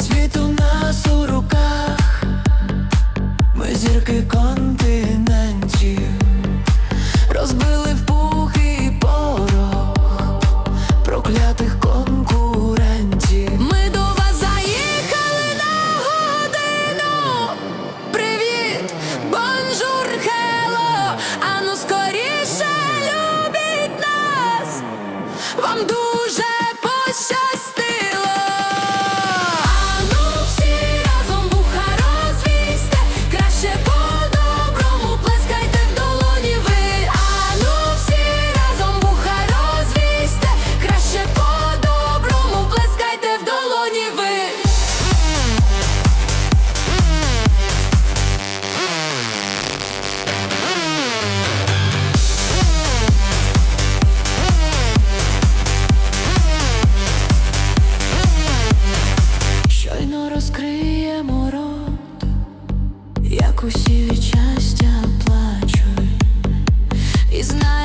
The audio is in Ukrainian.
світ у нас у руках, ми зірки континентів розбили. Як усі від щастя і знаю.